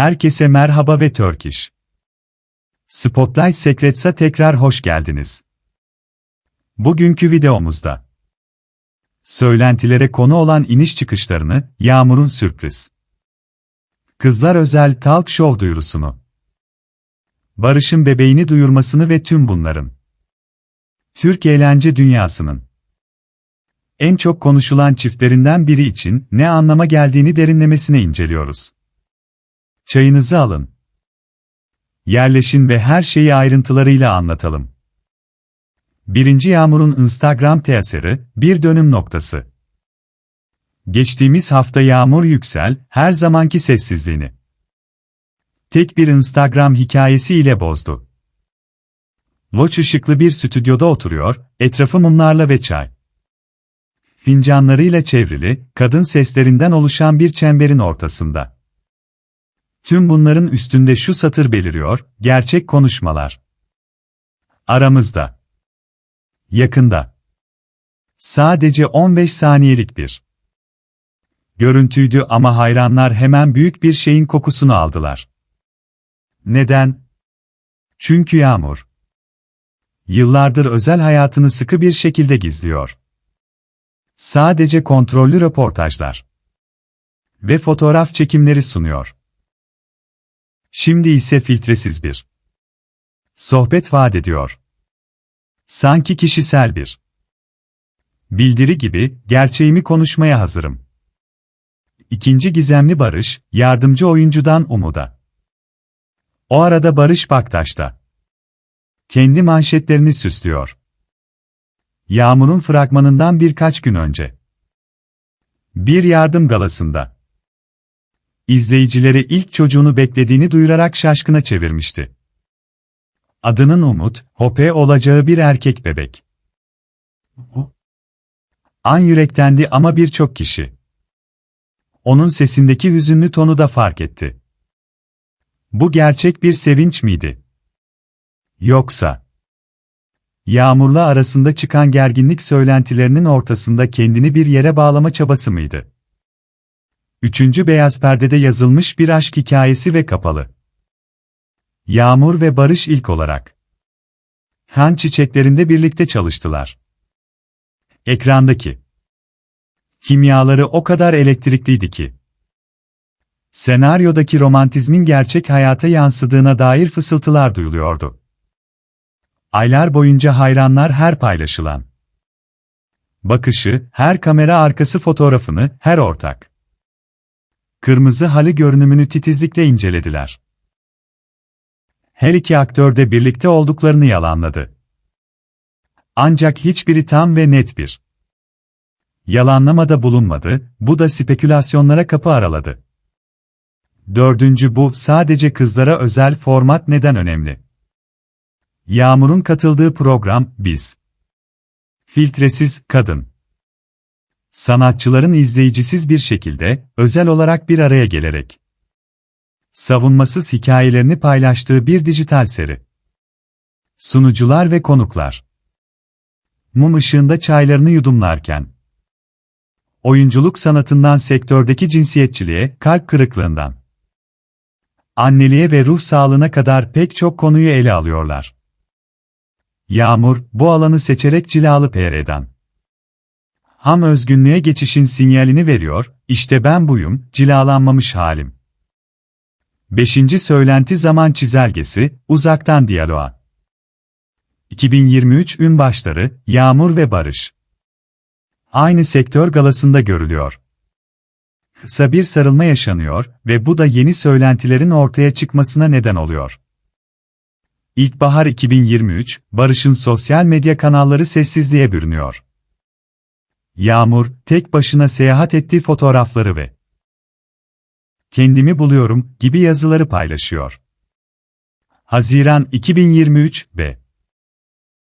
Herkese merhaba ve Turkish. Spotlight Secrets'a tekrar hoş geldiniz. Bugünkü videomuzda Söylentilere konu olan iniş çıkışlarını, Yağmur'un sürpriz. Kızlar özel talk show duyurusunu. Barış'ın bebeğini duyurmasını ve tüm bunların. Türk eğlence dünyasının en çok konuşulan çiftlerinden biri için ne anlama geldiğini derinlemesine inceliyoruz. Çayınızı alın. Yerleşin ve her şeyi ayrıntılarıyla anlatalım. Birinci Yağmur'un Instagram teaseri, bir dönüm noktası. Geçtiğimiz hafta Yağmur Yüksel, her zamanki sessizliğini. Tek bir Instagram hikayesi ile bozdu. Loç ışıklı bir stüdyoda oturuyor, etrafı mumlarla ve çay. Fincanlarıyla çevrili, kadın seslerinden oluşan bir çemberin ortasında. Tüm bunların üstünde şu satır beliriyor, gerçek konuşmalar. Aramızda. Yakında. Sadece 15 saniyelik bir görüntüydü ama hayranlar hemen büyük bir şeyin kokusunu aldılar. Neden? Çünkü Yağmur. Yıllardır özel hayatını sıkı bir şekilde gizliyor. Sadece kontrollü röportajlar ve fotoğraf çekimleri sunuyor. Şimdi ise filtresiz bir sohbet vaat ediyor. Sanki kişisel bir bildiri gibi gerçeğimi konuşmaya hazırım. İkinci gizemli Barış, yardımcı oyuncudan Umut'a. O arada Barış Baktaş'ta. Kendi manşetlerini süslüyor. Yağmur'un fragmanından birkaç gün önce. Bir yardım galasında. İzleyicileri ilk çocuğunu beklediğini duyurarak şaşkına çevirmişti. Adının Umut, Hope olacağı bir erkek bebek. An yürektendi ama birçok kişi. Onun sesindeki hüzünlü tonu da fark etti. Bu gerçek bir sevinç miydi? Yoksa Yağmurla arasında çıkan gerginlik söylentilerinin ortasında kendini bir yere bağlama çabası mıydı? Üçüncü beyaz perdede yazılmış bir aşk hikayesi ve kapalı. Yağmur ve Barış ilk olarak. Han çiçeklerinde birlikte çalıştılar. Ekrandaki kimyaları o kadar elektrikliydi ki. Senaryodaki romantizmin gerçek hayata yansıdığına dair fısıltılar duyuluyordu. Aylar boyunca hayranlar her paylaşılan bakışı, her kamera arkası fotoğrafını, her ortak kırmızı halı görünümünü titizlikle incelediler. Her iki aktör de birlikte olduklarını yalanladı. Ancak hiçbiri tam ve net bir yalanlamada bulunmadı, bu da spekülasyonlara kapı araladı. Dördüncü bu, sadece kızlara özel format neden önemli? Yağmur'un katıldığı program, Biz. Filtresiz, Kadın. Sanatçıların izleyicisiz bir şekilde, özel olarak bir araya gelerek. Savunmasız hikayelerini paylaştığı bir dijital seri. Sunucular ve konuklar. Mum ışığında çaylarını yudumlarken. Oyunculuk sanatından sektördeki cinsiyetçiliğe, kalp kırıklığından. Anneliğe ve ruh sağlığına kadar pek çok konuyu ele alıyorlar. Yağmur, bu alanı seçerek cilalı PR'den. Ham özgünlüğe geçişin sinyalini veriyor, işte ben buyum, cilalanmamış halim. Beşinci söylenti zaman çizelgesi, uzaktan diyaloğa. 2023 ün başları, Yağmur ve Barış. Aynı sektör galasında görülüyor. Kısa bir sarılma yaşanıyor ve bu da yeni söylentilerin ortaya çıkmasına neden oluyor. İlkbahar 2023, Barış'ın sosyal medya kanalları sessizliğe bürünüyor. Yağmur, tek başına seyahat ettiği fotoğrafları ve kendimi buluyorum gibi yazıları paylaşıyor. Haziran 2023 ve